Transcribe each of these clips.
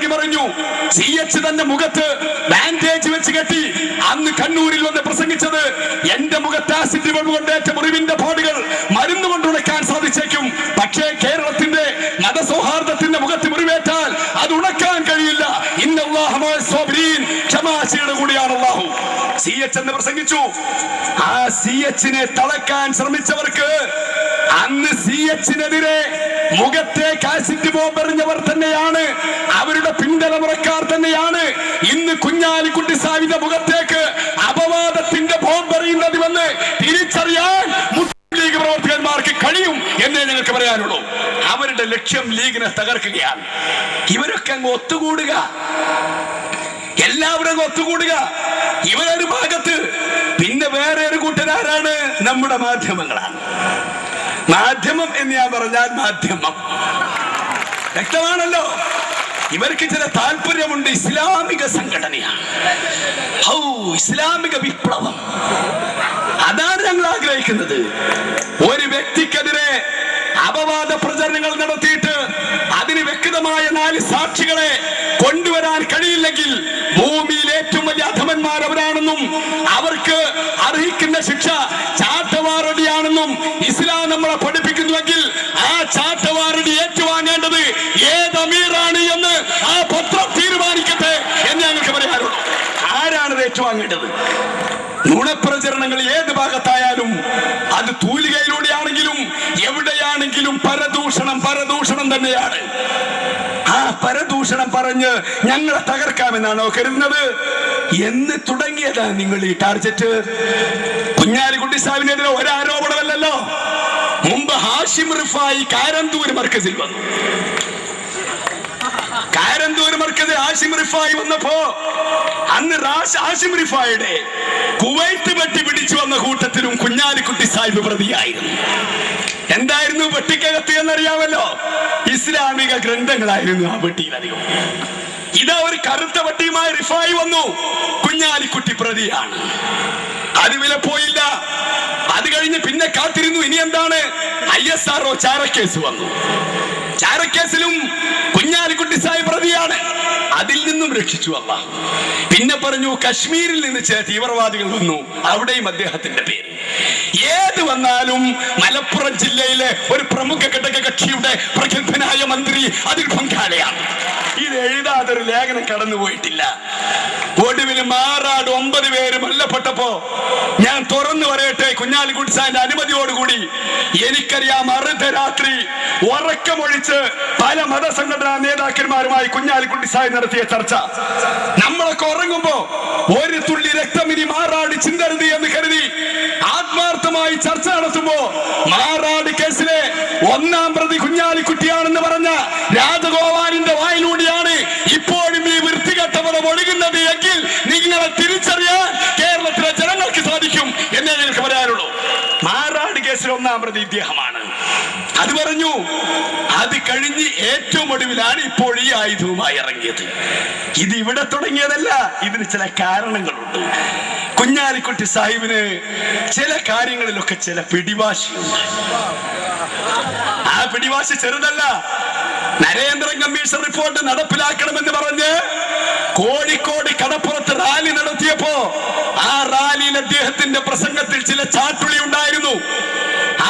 ഇറങ്ങി പറഞ്ഞു C H തന്റെ മുഖത്ത് ബാൻഡേജ് വെച്ച് കെട്ടി അന്ന് കണ്ണൂരിൽ വന്ന് പ്രസംഗിച്ചത് എന്റെ മുഖത്ത് ആസിഡ് കൊണ്ടേറ്റ മുറിവിന്റെ പാടുകൾ മരുന്ന് കൊണ്ട് സാധിച്ചേക്കും. പക്ഷേ കേരളത്തിന്റെ മതസൗഹാർദ്ദത്തിന്റെ മുഖത്ത് മുറിവേറ്റാൽ അത് ഉണക്കാൻ കഴിയില്ല. ക്ഷമാശിയുടെ കൂടിയാണ് അള്ളാഹു സി എച്ച് എന്ന് പ്രസംഗിച്ചു. ആ സി എച്ചിനെ തളക്കാൻ ശ്രമിച്ചവർക്ക് അന്ന് സി എച്ചിനെതിരെ മുഖത്തേക്ക് കാസിറ്റ് ബോംബെറിഞ്ഞവർ തന്നെയാണ്. അവരുടെ പിന്തലമുറക്കാർ തന്നെയാണ്. ഇന്ന് കുഞ്ഞാലിക്കുട്ടി സാവിന്റെ മുഖത്തേക്ക് അപവാദത്തിന്റെ ബോംബെറിയുന്നത് വന്ന് തിരിച്ചറിയാൻ മുസ്ലിം ലീഗ് പ്രവർത്തകന്മാർക്ക് കഴിയും എന്നേ നിങ്ങൾക്ക് പറയാനുള്ളൂ. അവരുടെ ലക്ഷ്യം ലീഗിനെ തകർക്കുകയാണ്. ഇവരൊക്കെ അങ്ങ് ഒത്തുകൂടുക. എല്ലാവരും അങ്ങ് ഒത്തുകൂടുക. ഇവരൊരു ഭാഗത്ത്. പിന്നെ വേറെ ഒരു കൂട്ടരാരാണ്? നമ്മുടെ മാധ്യമങ്ങളാണ്. മാധ്യമം എന്ന് ഞാൻ പറഞ്ഞാൽ മാധ്യമം. വ്യക്തമാണല്ലോ? ഇവർക്ക് ചില താല്പര്യമുണ്ട്. ഇസ്ലാമിക സംഘടനയാണ്. ഇസ്ലാമിക വിപ്ലവം. അതാണ് ഞങ്ങൾ ആഗ്രഹിക്കുന്നത്. ഒരു വ്യക്തിക്കെതിരെ അപവാദ പ്രചരണങ്ങൾ നടത്തിയിട്ട് അതിന് വ്യക്തമായ നാല് സാക്ഷികളെ കൊണ്ടുവരാൻ കഴിയില്ലെങ്കിൽ ഭൂമിയിൽ ഏറ്റവും വലിയ അധമന്മാർ അവരാണെന്നും അവർക്ക് അർഹിക്കുന്ന ശിക്ഷ ചാട്ടവാറടിയാണെന്നും ഇസ്ലാം നമ്മളെ പഠിപ്പിക്കുന്നുവെങ്കിൽ ആ ചാട്ടവാറടി ഏറ്റുവാങ്ങേണ്ടത് ഏത് അമീറാണ് എന്ന് ആ പത്രം തീരുമാനിക്കട്ടെ എന്ന് ഞങ്ങൾക്ക് പറയാനുള്ളൂ ആരാണ് ഇത് ഏറ്റുവാങ്ങേണ്ടത് നുണപ്രചരണങ്ങൾ ഏത് ഭാഗത്തായാലും തൂലികയിലൂടെയാണെങ്കിലും എവിടെയാണെങ്കിലും പരദൂഷണം പരദൂഷണം തന്നെയാണ്. ആ പരദൂഷണം പറഞ്ഞ് ഞങ്ങളെ തകർക്കാമെന്നാണോ കരുതുന്നത്? എന്ന് തുടങ്ങിയതാണ് നിങ്ങൾ ഈ ടാർജറ്റ്. കുഞ്ഞാലിക്കുട്ടി സാഹിബിനെതിരെ ഒരാരോപണമല്ലല്ലോ. മുമ്പ് ഹാഷിം റിഫായി കാരന്തൂർ മർക്കസിൽ വന്നു. കാരന്തൂർ മർക്കസിൽ ഹാഷിം റിഫായി വന്നപ്പോ അന്ന് ഹാഷിം റിഫായുടെ കുവൈത്ത് വെട്ടി പിടിച്ചു വന്ന കൂട്ടത്തിലും കുഞ്ഞാലിക്കുട്ടി സാഹിബ് പ്രതിയായിരുന്നു. എന്തായിരുന്നു വെട്ടിക്കകത്ത് എന്നറിയാമല്ലോ? ഇസ്ലാമിക ഗ്രന്ഥങ്ങളായിരുന്നു ആ വെട്ടിയിലധികം. ഇതാ ഒരു കറുത്ത വട്ടിയുമായി റിഫായി വന്നു. കുഞ്ഞാലിക്കുട്ടി പ്രതിയാണ്. അത് വില പോയില്ല. അത് കഴിഞ്ഞ് പിന്നെ കാത്തിരുന്നു. ഇനി എന്താണ്? ഐ എസ് ആർ ഒ ചാരക്കേസ് വന്നു. ചാരക്കേസിലും നിന്നും അല്ല പിന്നെ പറഞ്ഞു കശ്മീരിൽ നിന്ന് ചില തീവ്രവാദികൾ വന്നു. അവിടെയും അദ്ദേഹത്തിന്റെ പേര്. ഏത് വന്നാലും മലപ്പുറം ജില്ലയിലെ ഒരു പ്രമുഖ ഘടക കക്ഷിയുടെ പ്രഗത്ഭനായ മന്ത്രി അതിൽ പങ്കാളിയാണ്. എഴുതാതെ ഒരു ലേഖനം കടന്നുപോയിട്ടില്ല ഒടുവിൽ മാറാട് ഒമ്പത് പേര് കൊല്ലപ്പെട്ടപ്പോ ഞാൻ തുറന്നു പറയട്ടെ കുഞ്ഞാലിക്കുട്ടി സാറിന്റെ അനുമതിയോടുകൂടി എനിക്കറിയാം അർദ്ധരാത്രി ഉറക്കമൊഴിച്ച് പല മതസംഘടനാ നേതാക്കന്മാരുമായി കുഞ്ഞാലിക്കുട്ടി സാഹിബ് നടത്തിയ ചർച്ച. നമ്മളൊക്കെ ഉറങ്ങുമ്പോ ഒരു തുള്ളി രക്തം ഇനി മാറാട് ചിന്തരുത് എന്ന് കരുതി ആത്മാർത്ഥമായി ചർച്ച നടത്തുമ്പോ മാറാട് കേസിലെ ഒന്നാം പ്രതി കുഞ്ഞാലിക്കുട്ടിയാണെന്ന് പറഞ്ഞ രാജഗോപാലിന്റെ പദം ഒഴുകുന്നത് എങ്കിൽ നിങ്ങളെ തിരിച്ചറിയാൻ കേരളത്തിലെ ജനങ്ങൾക്ക് സാധിക്കും എന്നേ ഞങ്ങൾക്ക് പറയാനുള്ളൂ. മാറാട് കേസിൽ ഒന്നാം പ്രതി ഇദ്ദേഹമാണ്. അത് പറഞ്ഞു അത് കഴിഞ്ഞ് ഏറ്റവും ഒടുവിലാണ് ഇപ്പോൾ ഈ ആയുധവുമായി ഇറങ്ങിയത്. ഇത് ഇവിടെ തുടങ്ങിയതല്ല ഇതിന് ചില കാരണങ്ങളുണ്ട്. കുഞ്ഞാലിക്കുട്ടി സാഹിബിന് ചില കാര്യങ്ങളിലൊക്കെ ചില പിടിവാശിയുണ്ട്. ആ പിടിവാശി ചെറുതല്ല. നരേന്ദ്രൻ കമ്മീഷൻ റിപ്പോർട്ട് നടപ്പിലാക്കണമെന്ന് പറഞ്ഞ് കോഴിക്കോട് കടപ്പുറത്ത് റാലി നടത്തിയപ്പോ ആ റാലിയിൽ അദ്ദേഹത്തിന്റെ പ്രസംഗത്തിൽ ചില ചാട്ടുളി ഉണ്ടായിരുന്നു.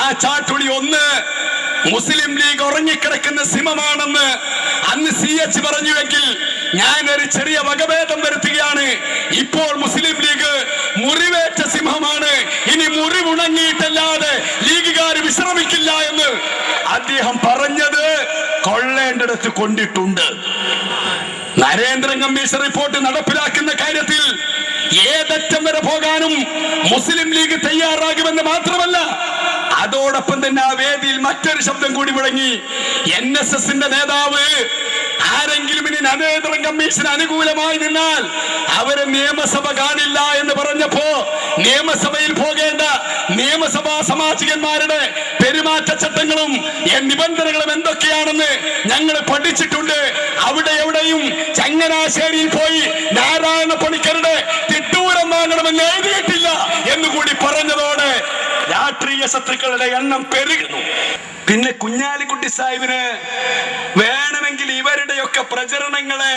ആ ചാട്ടുളി ഒന്ന് മുസ്ലിം ലീഗ് ഉറങ്ങിക്കിടക്കുന്ന സിമമാണെന്ന് അന്ന് സി എച്ച് പറഞ്ഞുവെങ്കിൽ ഞാൻ ഒരു ചെറിയ വകഭേദം വരുത്തുകയാണ്. ഇപ്പോൾ മുസ്ലിം ലീഗ് മുറിവേറ്റ കൊണ്ടിട്ടുണ്ട്. നരേന്ദ്രൻ കമ്മീഷൻ റിപ്പോർട്ട് നടപ്പിലാക്കുന്ന കാര്യത്തിൽ ഏതറ്റം വരെ പോകാനും മുസ്ലിം ലീഗ് തയ്യാറാകുമെന്ന് മാത്രമല്ല അതോടൊപ്പം തന്നെ ആ വേദിയിൽ മറ്റൊരു ശബ്ദം കൂടി മുഴങ്ങി എൻ എസ് എസിന്റെ നേതാവ് ആരെങ്കിലും ഇനി നരേന്ദ്രൻ കമ്മീഷൻ അനുകൂലമായി നിന്നാൽ അവരെ നിയമസഭ കാണില്ല എന്ന് പറഞ്ഞപ്പോ നിയമസഭയിൽ പോകേണ്ട നിയമസഭാ സമാജികന്മാരുടെ പെരുമാറ്റച്ചട്ടങ്ങളും നിബന്ധനകളും എന്തൊക്കെയാണെന്ന് ഞങ്ങൾ പഠിച്ചിട്ടുണ്ട്. അവിടെ എവിടെയും ചങ്ങനാശ്ശേരിയിൽ പോയി നാരായണ പണിക്കരുടെ തിട്ടൂരം വാങ്ങണമെന്ന് പറഞ്ഞതോടെ രാഷ്ട്രീയ ശത്രുക്കളുടെ എണ്ണം പെരുകുന്നു. പിന്നെ കുഞ്ഞാലിക്കുട്ടി സാഹിബിന് വേണമെങ്കിൽ ഇവരുടെയൊക്കെ പ്രചരണങ്ങളെ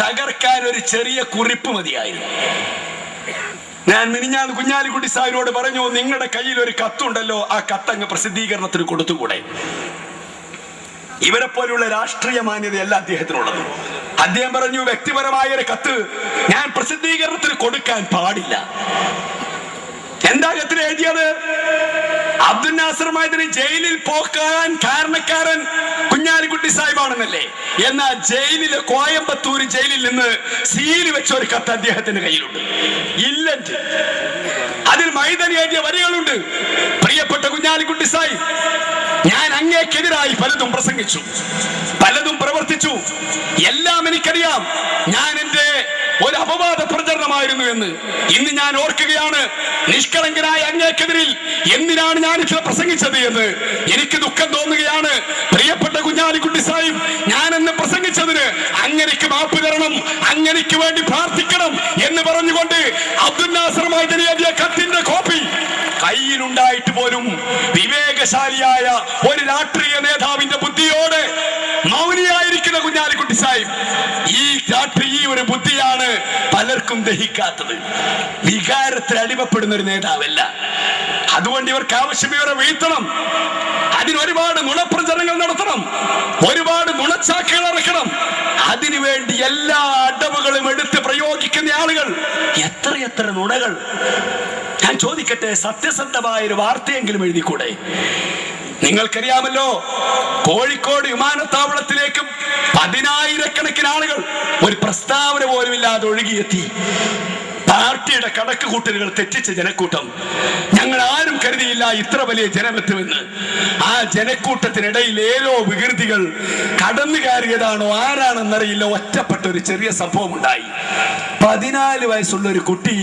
തകർക്കാൻ ഒരു ചെറിയ കുറിപ്പ് മതിയായിരുന്നു. ഞാൻ മിനിഞ്ഞാൽ കുഞ്ഞാലിക്കുട്ടി സാഹിബിനോട് പറഞ്ഞു നിങ്ങളുടെ കയ്യിൽ ഒരു കത്തുണ്ടല്ലോ ആ കത്തങ്ങ് പ്രസിദ്ധീകരണത്തിന് കൊടുത്തുകൂടെ? ഇവരെ പോലെയുള്ള രാഷ്ട്രീയ മാന്യതയല്ല അദ്ദേഹത്തിനുള്ളത്. അദ്ദേഹം പറഞ്ഞു വ്യക്തിപരമായ ഒരു കത്ത് ഞാൻ പ്രസിദ്ധീകരണത്തിന് കൊടുക്കാൻ പാടില്ല. എന്താ കത്തിൽ എഴുതിയത്? അബ്ദുൽ നാസർ ജയിലിൽ പോക്കാൻ കാരണക്കാരൻ കുഞ്ഞാലിക്കുട്ടി സാഹിബാണെന്നല്ലേ? എന്നാൽ ജയിലിലെ കോയമ്പത്തൂർ ജയിലിൽ നിന്ന് സീൽ വെച്ച ഒരു കത്ത് അദ്ദേഹത്തിന്റെ കയ്യിലുണ്ട്. ഇല്ലെങ്കിൽ അതിൽ മൈദനി എഴുതിയ വരികളുണ്ട്. പ്രിയപ്പെട്ട കുഞ്ഞാലിക്കുട്ടി സായി ഞാൻ അങ്ങേക്കെതിരായി പലതും പ്രസംഗിച്ചു പലതും പ്രവർത്തിച്ചു. എല്ലാം എനിക്കറിയാം. ഞാൻ എന്റെ ഒരു അപവാദ പ്രചരണമായിരുന്നു എന്ന്. ഇന്ന് ഞാൻ ഓർക്കുകയാണ് നിഷ്കളങ്കനായ അങ്ങേക്കെതിരിൽ എന്തിനാണ് ഞാൻ ഇത് പ്രസംഗിച്ചത് എന്ന്. എനിക്ക് ദുഃഖം തോന്നുകയാണ് പ്രിയപ്പെട്ട കുഞ്ഞാലിക്കുട്ടി സാഹിബ് ഞാൻ എന്ന് പ്രസംഗിച്ചതിന് അങ്ങനെക്ക് മാപ്പ് തരണം അങ്ങനെക്ക് വേണ്ടി പ്രാർത്ഥിക്കണം എന്ന് പറഞ്ഞുകൊണ്ട് അബ്ദുൽ കത്തിന്റെ കോപ്പി. കയ്യിലുണ്ടായിട്ട് പോലും വിവേകശാലിയായ ഒരു രാഷ്ട്രീയ നേതാവിന്റെ ബുദ്ധിയോട് മൗനിയായിരിക്കുന്ന കുഞ്ഞാലിക്കുട്ടി സാഹിബ് ഈ രാഷ്ട്രീയ ഈ ഒരു ബുദ്ധിയാണ് പലർക്കും ദഹിക്കാത്തത്. വികാരത്തിൽ അടിമപ്പെടുന്ന ഒരു നേതാവല്ല. അതുകൊണ്ട് ഇവർക്ക് ആവശ്യം ഇവരെ വീഴ്ത്തണം. അതിന് ഒരുപാട് നുണപ്രചരണങ്ങൾ നടത്തണം. ഒരുപാട് നുണച്ചാക്കുകൾ ഇറക്കണം. അതിനുവേണ്ടി എല്ലാ അടവുകളും എടുത്ത് പ്രയോഗിക്കുന്ന ആളുകൾ. എത്ര എത്ര നുണകൾ. ഞാൻ ചോദിക്കട്ടെ സത്യസന്ധമായ ഒരു വാർത്തയെങ്കിലും എഴുതിക്കൂടെ? നിങ്ങൾക്കറിയാമല്ലോ കോഴിക്കോട് വിമാനത്താവളത്തിലേക്ക് പതിനായിരക്കണക്കിന് ആളുകൾ ഒരു പ്രസ്താവന പോലും ഇല്ലാതെ ഒഴുകിയെത്തി. പാർട്ടിയുടെ കണക്ക് കൂട്ടലുകൾ തെറ്റിച്ച ജനക്കൂട്ടം. ഞങ്ങൾ ആരും കരുതിയില്ല ഇത്ര വലിയ ജനമെത്തുമെന്ന്. ആ ജനക്കൂട്ടത്തിനിടയിൽ ഏതോ വികൃതികൾ കടന്നു കയറിയതാണോ ആരാണെന്നറിയില്ല. ഒറ്റപ്പെട്ട ഒരു ചെറിയ സംഭവം ഉണ്ടായി പതിനാല് വയസ്സുള്ള ഒരു കുട്ടി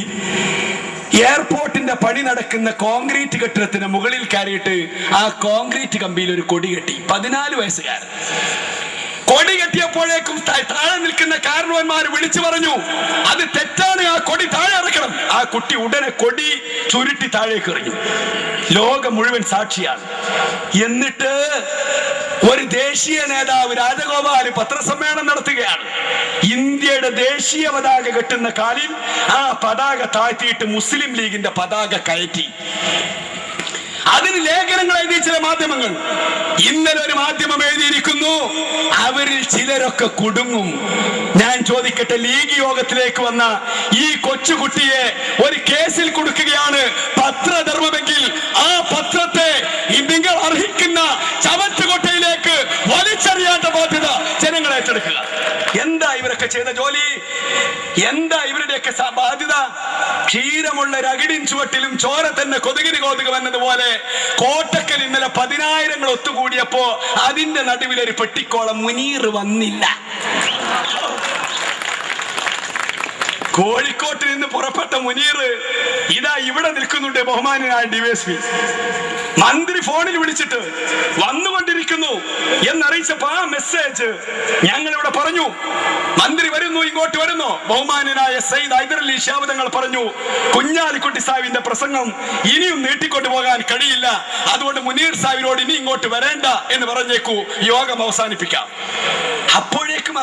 എയർപോർട്ടിന്റെ പണി നടക്കുന്ന കോൺക്രീറ്റ് കെട്ടിടത്തിന് മുകളിൽ കയറിയിട്ട് ആ കോൺക്രീറ്റ് കമ്പിയിൽ ഒരു കൊടി കെട്ടി. പതിനാല് വയസ്സുകാരൻ. കൊടി കെട്ടിയപ്പോഴേക്കും താഴെ നിൽക്കുന്ന കാരണവന്മാർ വിളിച്ചു പറഞ്ഞു അത് തെറ്റാണ് ആ കൊടി താഴെ ഇറക്കണം. ആ കുട്ടി ഉടനെ കൊടി ചുരുട്ടി താഴേക്ക് എറിഞ്ഞു. ലോകം മുഴുവൻ സാക്ഷിയാണ്. എന്നിട്ട് ഒരു ദേശീയ നേതാവ് രാജഗോപാൽ പത്രസമ്മേളനം നടത്തുകയാണ്. ഇന്ത്യയുടെ ദേശീയ പതാക കെട്ടുന്ന കാലിൽ ആ പതാക താഴ്ത്തിയിട്ട് മുസ്ലിം ലീഗിന്റെ പതാക കയറ്റി. അതിന് ലേഖനങ്ങൾ എഴുതി ചില മാധ്യമങ്ങൾ. ഇന്നലെ ഒരു മാധ്യമം എഴുതിയിരിക്കുന്നു അവരിൽ ചിലരൊക്കെ കുടുങ്ങും. ഞാൻ ചോദിക്കട്ടെ ലീഗ് യോഗത്തിലേക്ക് വന്ന ഈ കൊച്ചുകുട്ടിയെ ഒരു കേസിൽ കൊടുക്കുകയാണ് പത്രധർമ്മമെങ്കിൽ ആ പത്രത്തെ നിങ്ങൾ അർഹിക്കുന്ന ചവറ്റുകൊട്ടയിലേക്ക് വലിച്ചെറിയാത്ത ബാധ്യത ജനങ്ങൾ ഏറ്റെടുക്കുക എന്താ ഇവരൊക്കെ ചെയ്ത ജോലി എന്താ ഇവരുടെയൊക്കെ ബാധ്യത? ക്ഷീരമുള്ള രകിടിൻ ചുവട്ടിലും ചോര തന്നെ കൊതുകിന് കൊതുക് എന്നതുപോലെ കോട്ടക്കൽ ഇന്നലെ പതിനായിരങ്ങൾ ഒത്തുകൂടിയപ്പോ അതിന്റെ നടുവിൽ ഒരു പെട്ടിക്കോളം മുനീർ വന്നില്ല. കോഴിക്കോട്ടിൽ നിന്ന് പുറപ്പെട്ട മുനീർ ഇതാ ഇവിടെ നിൽക്കുന്നുണ്ട് ബഹുമാനായ ഡിവൈഎസ്പി. മന്ത്രി ഫോണിൽ വിളിച്ചിട്ട് വന്നുകൊണ്ടിരിക്കുന്നു എന്നറിയിച്ചപ്പോ ആ മെസ്സേജ് ഞങ്ങൾ ഇവിടെ പറഞ്ഞു. മന്ത്രി വരുന്നു ഇങ്ങോട്ട് വരുന്നു. ബഹുമാനായ സയ്യിദ് ഹൈദരലി ശാബദങ്ങൾ പറഞ്ഞു കുഞ്ഞാലിക്കുട്ടി സാഹിബിന്റെ പ്രസംഗം ഇനിയും നീട്ടിക്കൊണ്ടു പോകാൻ കഴിയില്ല. അതുകൊണ്ട് മുനീർ സാഹിബിനോട് ഇനി ഇങ്ങോട്ട് വരേണ്ട എന്ന് പറഞ്ഞേക്കൂ. യോഗം അവസാനിപ്പിക്കാം. അപ്പോഴേക്കും